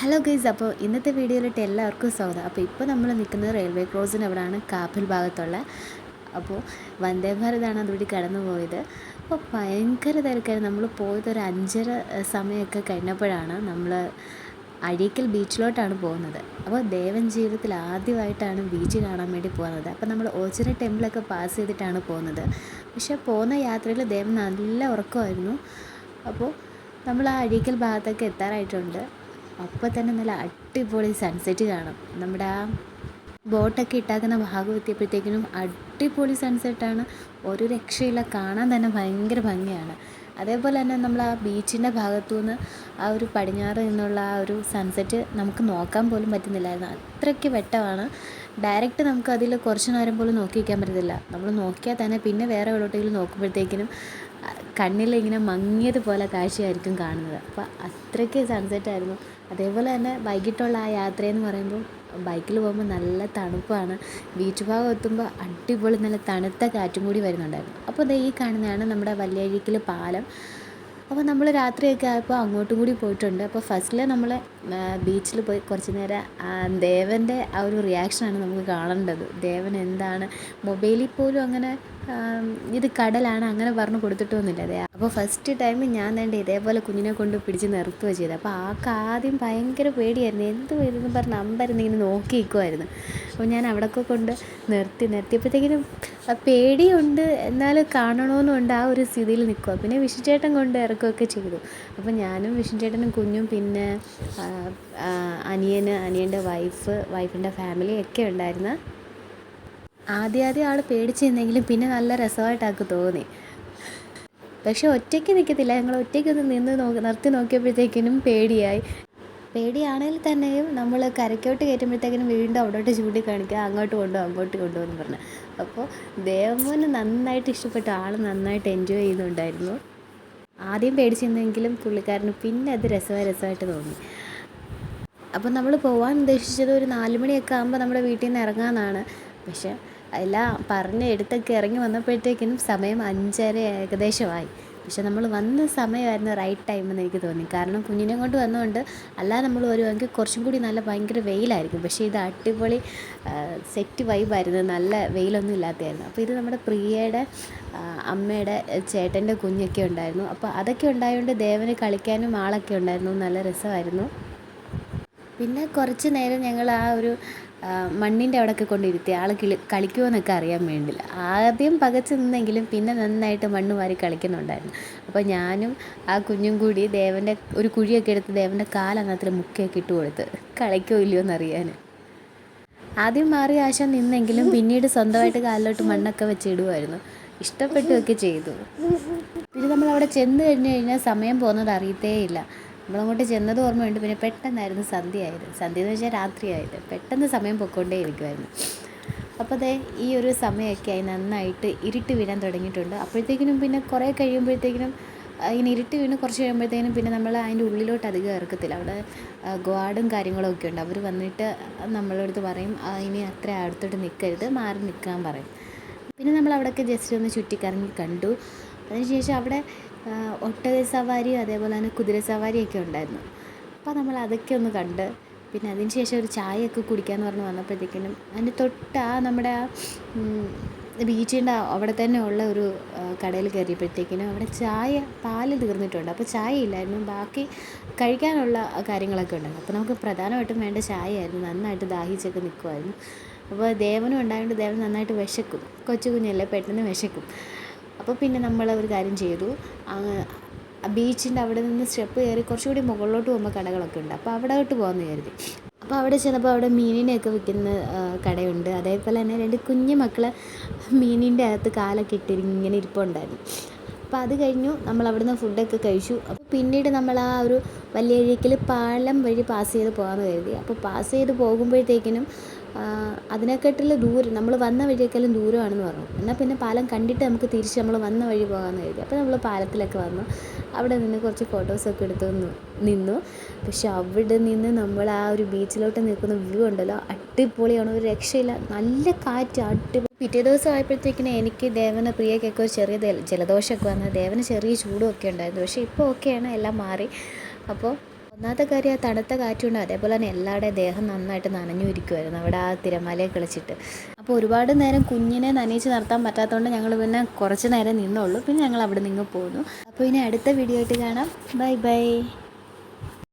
Hello guys അപ്പോൾ ഇന്നത്തെ വീഡിയോയിലിട്ട് എല്ലാവർക്കും സ്വാഗതം. അപ്പോൾ ഇപ്പോൾ നമ്മൾ നിൽക്കുന്നത് റെയിൽവേ ക്രോസിന് അവിടെയാണ് കാപ്പിൽ ഭാഗത്തുള്ള. അപ്പോൾ വന്ദേ ഭാരതാണ് അതുവഴി കടന്നു പോയത്. അപ്പോൾ ഭയങ്കര തിരക്കായിരുന്നു. നമ്മൾ പോയത് ഒരു അഞ്ചര സമയമൊക്കെ കഴിഞ്ഞപ്പോഴാണ് നമ്മൾ അഴീക്കൽ ബീച്ചിലോട്ടാണ് പോകുന്നത്. അപ്പോൾ ദേവൻ ജീവിതത്തിൽ ആദ്യമായിട്ടാണ് ബീച്ച് കാണാൻ വേണ്ടി പോകുന്നത്. അപ്പോൾ നമ്മൾ ഓച്ചിറ ടെമ്പിളൊക്കെ പാസ് ചെയ്തിട്ടാണ് പോകുന്നത്. പക്ഷേ പോകുന്ന യാത്രയിൽ ദേവൻ നല്ല ഉറക്കമായിരുന്നു. അപ്പോൾ നമ്മൾ ആ അഴീക്കൽ ഭാഗത്തൊക്കെ എത്താറായിട്ടുണ്ട്. അപ്പോൾ തന്നെ നല്ല അടിപൊളി സൺസെറ്റ് കാണും. നമ്മുടെ ആ ബോട്ടൊക്കെ ഇട്ടാക്കുന്ന ഭാഗം എത്തിയപ്പോഴത്തേക്കിനും അടിപൊളി സൺസെറ്റാണ് ഒരു രക്ഷയില്ല കാണാൻ തന്നെ ഭയങ്കര ഭംഗിയാണ്. അതേപോലെ തന്നെ നമ്മൾ ആ ബീച്ചിന്റെ ഭാഗത്തു നിന്ന് ആ ഒരു പടിഞ്ഞാറ് നിന്നുള്ള ആ ഒരു സൺസെറ്റ് നമുക്ക് നോക്കാൻ പോലും പറ്റുന്നില്ലായിരുന്നു. അത്രയ്ക്ക് വെട്ടമാണ്. ഡയറക്റ്റ് നമുക്ക് അതിൽ കുറച്ച് നേരം പോലും നോക്കി വയ്ക്കാൻ പറ്റത്തില്ല. നമ്മൾ നോക്കിയാൽ തന്നെ പിന്നെ വേറെ എവിടോട്ടെങ്കിലും നോക്കുമ്പോഴത്തേക്കിനും കണ്ണിൽ ഇങ്ങനെ മങ്ങിയതുപോലെ കാഴ്ചയായിരിക്കും കാണുന്നത്. അപ്പോൾ അത്രയ്ക്ക് സൺസെറ്റ് ആയിരുന്നു. അതേപോലെ തന്നെ വൈകിട്ടുള്ള ആ യാത്രയെന്ന് പറയുമ്പോൾ ബൈക്കിൽ പോകുമ്പോൾ നല്ല തണുപ്പാണ്. ബീച്ച് ഭാഗം എത്തുമ്പോൾ അടിപൊളി നല്ല തണുത്ത കാറ്റും കൂടി വരുന്നുണ്ടായിരുന്നു. അപ്പോൾ ദേ ഈ കാണുന്നതാണ് നമ്മുടെ വല്യഴിക്കൽ പാലം. അപ്പോൾ നമ്മൾ രാത്രിയൊക്കെ ആയപ്പോൾ അങ്ങോട്ടും കൂടി പോയിട്ടുണ്ട്. അപ്പോൾ ഫസ്റ്റിൽ നമ്മൾ ബീച്ചിൽ പോയി കുറച്ച് നേരം ദേവന്റെ ആ ഒരു റിയാക്ഷനാണ് നമുക്ക് കാണേണ്ടത്. ദേവൻ എന്താണ് മൊബൈലിൽ പോലും അങ്ങനെ ഇത് കടലാണ് അങ്ങനെ പറഞ്ഞു കൊടുത്തിട്ടൊന്നുമില്ല. അപ്പോൾ ഫസ്റ്റ് ടൈം ഞാൻ വേണ്ട ഇതേപോലെ കുഞ്ഞിനെ കൊണ്ട് പിടിച്ച് നിർത്തുകയോ ചെയ്തത്. അപ്പോൾ ആൾക്ക് ആദ്യം ഭയങ്കര പേടിയായിരുന്നു. എന്ത് വരുന്നു പറഞ്ഞ് നമ്പരുന്ന് ഇങ്ങനെ നോക്കി നിൽക്കുമായിരുന്നു അപ്പോൾ ഞാൻ അവിടെയൊക്കെ കൊണ്ട് നിർത്തി നിർത്തിയപ്പോഴത്തേക്കിനും പേടിയുണ്ട്. എന്നാൽ കാണണമെന്നുണ്ട് ആ ഒരു സ്ഥിതിയിൽ നിൽക്കുക പിന്നെ വിഷുചേട്ടൻ കൊണ്ട് ഇറക്കുകയൊക്കെ ചെയ്തു. അപ്പോൾ ഞാനും വിഷുചേട്ടനും കുഞ്ഞും പിന്നെ അനിയന് അനിയന്റെ വൈഫ് വൈഫിന്റെ ഫാമിലി ഒക്കെ ഉണ്ടായിരുന്ന ആദ്യം ആദ്യം ആൾ പേടിച്ചിരുന്നെങ്കിലും പിന്നെ നല്ല രസമായിട്ടാക്ക് തോന്നി. പക്ഷെ ഒറ്റയ്ക്ക് നിൽക്കത്തില്ല. ഞങ്ങൾ ഒറ്റയ്ക്കൊന്ന് നിന്ന് നോക്കി നിർത്തി നോക്കിയപ്പോഴത്തേക്കിനും പേടിയായി. പേടിയാണെങ്കിൽ തന്നെയും നമ്മൾ കരയ്ക്കോട്ട് കയറ്റുമ്പോഴത്തേക്കിനും വീണ്ടും അവിടോട്ട് ചൂണ്ടിക്കാണിക്കുക അങ്ങോട്ട് കൊണ്ടുപോകും അങ്ങോട്ട് കൊണ്ടുപോകും എന്ന് പറഞ്ഞു. അപ്പോൾ ദേവമോന് നന്നായിട്ട് ഇഷ്ടപ്പെട്ടു ആൾ നന്നായിട്ട് എൻജോയ് ചെയ്യുന്നുണ്ടായിരുന്നു. ആദ്യം പേടിച്ചിരുന്നെങ്കിലും പുള്ളിക്കാരന് പിന്നെ അത് രസമായി രസമായിട്ട് തോന്നി. അപ്പോൾ നമ്മൾ പോകാൻ ഉദ്ദേശിച്ചത് ഒരു നാല് മണിയൊക്കെ ആകുമ്പോൾ നമ്മുടെ വീട്ടിൽ നിന്ന് ഇറങ്ങാമെന്നാണ്. പക്ഷേ എല്ലാം പറഞ്ഞ് എടുത്തൊക്കെ ഇറങ്ങി വന്നപ്പോഴത്തേക്കിനും സമയം അഞ്ചര ഏകദേശമായി. പക്ഷെ നമ്മൾ വന്ന സമയമായിരുന്നു റൈറ്റ് ടൈം എന്ന് എനിക്ക് തോന്നി. കാരണം കുഞ്ഞിനെ കൊണ്ട് വന്നതുകൊണ്ട് അല്ലാതെ നമ്മൾ വരുവാണെങ്കിൽ കുറച്ചും കൂടി നല്ല ഭയങ്കര വെയിലായിരിക്കും. പക്ഷേ ഇത് അടിപൊളി സെറ്റ് വൈബായിരുന്നു നല്ല വെയിലൊന്നും ഇല്ലാത്തതായിരുന്നു. അപ്പോൾ ഇത് നമ്മുടെ പ്രിയയുടെ അമ്മയുടെ ചേട്ടന്റെ കുഞ്ഞൊക്കെ ഉണ്ടായിരുന്നു. അപ്പോൾ അതൊക്കെ ഉണ്ടായതുകൊണ്ട് ദേവന് കളിക്കാനും ആളൊക്കെ ഉണ്ടായിരുന്നു. നല്ല രസമായിരുന്നു. പിന്നെ കുറച്ച് നേരം ഞങ്ങൾ ആ ഒരു മണ്ണിന്റെ അവിടെയൊക്കെ കൊണ്ടിരുത്തി. ആൾ കിളി കളിക്കുമോയെന്നൊക്കെ അറിയാൻ വേണ്ടില്ല. ആദ്യം പകച്ചു നിന്നെങ്കിലും പിന്നെ നന്നായിട്ട് മണ്ണ് വാരി കളിക്കുന്നുണ്ടായിരുന്നു. അപ്പോൾ ഞാനും ആ കുഞ്ഞും കൂടി ദേവന്റെ ഒരു കുഴിയൊക്കെ എടുത്ത് ദേവന്റെ കാലന്നത്തിൽ മുക്കിയൊക്കെ ഇട്ട് കൊടുത്ത്. കളിക്കോ ഇല്ലയോ എന്നറിയാൻ ആദ്യം മാറി ആശ നിന്നെങ്കിലും പിന്നീട് സ്വന്തമായിട്ട് കാലിലോട്ട് മണ്ണൊക്കെ വെച്ചിടുമായിരുന്നു ഇഷ്ടപ്പെട്ടുമൊക്കെ ചെയ്തു. പിന്നെ നമ്മൾ അവിടെ ചെന്ന് കഴിഞ്ഞ് കഴിഞ്ഞാൽ സമയം പോകുന്നത് അറിയത്തേയില്ല. നമ്മളങ്ങോട്ട് ചെന്നത് ഓർമ്മയുണ്ട് പിന്നെ പെട്ടെന്നായിരുന്നു സന്ധ്യയായത് സന്ധ്യ എന്ന് വെച്ചാൽ രാത്രിയായത് പെട്ടെന്ന് സമയം പൊയ്ക്കൊണ്ടേ ഇരിക്കുമായിരുന്നു അപ്പോൾ അതെ ഈ ഒരു സമയമൊക്കെ ആയി നന്നായിട്ട് ഇരുട്ട് വീഴാൻ തുടങ്ങിയിട്ടുണ്ട്. അപ്പോഴത്തേക്കിനും പിന്നെ കുറേ കഴിയുമ്പോഴത്തേക്കിനും ഇങ്ങനെ ഇരുട്ട് വീണ് കുറച്ച് കഴിയുമ്പോഴത്തേക്കിനും പിന്നെ നമ്മൾ അതിന്റെ ഉള്ളിലോട്ട് അധികം ഇറക്കത്തില്ല. അവിടെ ഗാർഡും കാര്യങ്ങളും ഒക്കെ ഉണ്ട്. അവർ വന്നിട്ട് നമ്മളെ അടുത്ത് പറയും ഇനി അത്ര അടുത്തോട്ട് നിൽക്കരുത്. മാറി നിൽക്കാൻ പറയും. പിന്നെ നമ്മൾ അവിടെയൊക്കെ ജസ്റ്റ് ഒന്ന് ചുറ്റിക്കറങ്ങി കണ്ടു. അതിനുശേഷം അവിടെ ഒട്ടക സവാരിയും അതേപോലെ തന്നെ കുതിര സവാരിയൊക്കെ ഉണ്ടായിരുന്നു. അപ്പോൾ നമ്മൾ അതൊക്കെ ഒന്ന് കണ്ട് പിന്നെ അതിന് ശേഷം ഒരു ചായയൊക്കെ കുടിക്കാമെന്ന് പറഞ്ഞ് വന്നപ്പോഴത്തേക്കിനും അതിന്റെ തൊട്ട് ആ നമ്മുടെ ആ ബീച്ചിന്റെ അവിടെ തന്നെ ഉള്ള ഒരു കടയിൽ കയറിയപ്പോഴത്തേക്കിനും അവിടെ ചായ പാൽ തീർന്നിട്ടുണ്ട്. അപ്പോൾ ചായ ഇല്ലായിരുന്നു. ബാക്കി കഴിക്കാനുള്ള കാര്യങ്ങളൊക്കെ ഉണ്ടായിരുന്നു. അപ്പോൾ നമുക്ക് പ്രധാനമായിട്ടും വേണ്ട ചായയായിരുന്നു. നന്നായിട്ട് ദാഹിച്ചൊക്കെ നിൽക്കുമായിരുന്നു അപ്പോൾ ദേവനും ഉണ്ടായതുകൊണ്ട് ദേവൻ നന്നായിട്ട് വിശക്കും. കൊച്ചു കുഞ്ഞല്ലേ പെട്ടെന്ന് വിശക്കും. അപ്പോൾ പിന്നെ നമ്മൾ ഒരു കാര്യം ചെയ്തു. ബീച്ചിന്റെ അവിടെ നിന്ന് സ്റ്റെപ്പ് കയറി കുറച്ചുകൂടി മുകളിലോട്ട് പോകുമ്പോൾ കടകളൊക്കെ ഉണ്ട്. അപ്പോൾ അവിടോട്ട് പോകാമെന്ന് കരുതി. അപ്പോൾ അവിടെ ചെന്നപ്പോൾ അവിടെ മീനിനെയൊക്കെ വിൽക്കുന്ന കടയുണ്ട്. അതേപോലെ തന്നെ രണ്ട് കുഞ്ഞു മക്കൾ മീനിന്റെ അകത്ത് കാലൊക്കെ ഇട്ടിരി ഇങ്ങനെ ഇരിപ്പുണ്ടായിരുന്നു. അപ്പോൾ അത് കഴിഞ്ഞു. നമ്മൾ അവിടെ അവിടുന്ന് ഫുഡൊക്കെ കഴിച്ചു. അപ്പോൾ പിന്നീട് നമ്മൾ ആ ഒരു വലിയ അഴിക്കൽ പാലം വഴി പാസ് ചെയ്ത് പോകാമെന്ന് കരുതി. അപ്പോൾ പാസ് ചെയ്ത് പോകുമ്പോഴത്തേക്കിനും അതിനെക്കാട്ടിൽ ദൂരം നമ്മൾ വന്ന വഴിയേക്കാളും ദൂരമാണെന്ന് പറഞ്ഞു. എന്നാൽ പിന്നെ പാലം കണ്ടിട്ട് നമുക്ക് തിരിച്ച് നമ്മൾ വന്ന വഴി പോകാമെന്ന് കരുതി. അപ്പോൾ നമ്മൾ പാലത്തിലൊക്കെ വന്നു. അവിടെ നിന്ന് കുറച്ച് ഫോട്ടോസൊക്കെ എടുത്ത് നിന്നു പക്ഷെ അവിടെ നിന്ന് നമ്മൾ ആ ഒരു ബീച്ചിലോട്ട് നിൽക്കുന്ന വ്യൂ ഉണ്ടല്ലോ അടിപൊളിയാണ്. ഒരു രക്ഷയില്ല. നല്ല കാറ്റ് അടിപൊളി. പിറ്റേ ദിവസം ആയപ്പോഴത്തേക്കിനും എനിക്ക് ദേവന് പ്രിയക്കൊക്കെ ഒരു ചെറിയ ജല- ജലദോഷമൊക്കെ വന്നു ദേവന് ചെറിയ ചൂടും ഒക്കെ ഉണ്ടായിരുന്നു. പക്ഷേ ഇപ്പോൾ ഓക്കെയാണ് എല്ലാം മാറി. അപ്പോൾ ഒന്നാമത്തെ കാര്യം ആ തണുത്ത കാറ്റുണ്ട് അതേപോലെ തന്നെ എല്ലാവരുടെയും ദേഹം നന്നായിട്ട് നനഞ്ഞു ഇരിക്കുമായിരുന്നു അവിടെ ആ തിരമാലയെ കളിച്ചിട്ട്. അപ്പോൾ ഒരുപാട് നേരം കുഞ്ഞിനെ നനയിച്ച് നിർത്താൻ പറ്റാത്തതുകൊണ്ട് ഞങ്ങൾ പിന്നെ കുറച്ച് നേരം നിന്നുള്ളൂ. പിന്നെ ഞങ്ങൾ അവിടെ നിന്ന് പോന്നു. അപ്പോൾ ഇനി അടുത്ത വീഡിയോ ആയിട്ട് കാണാം. Bye bye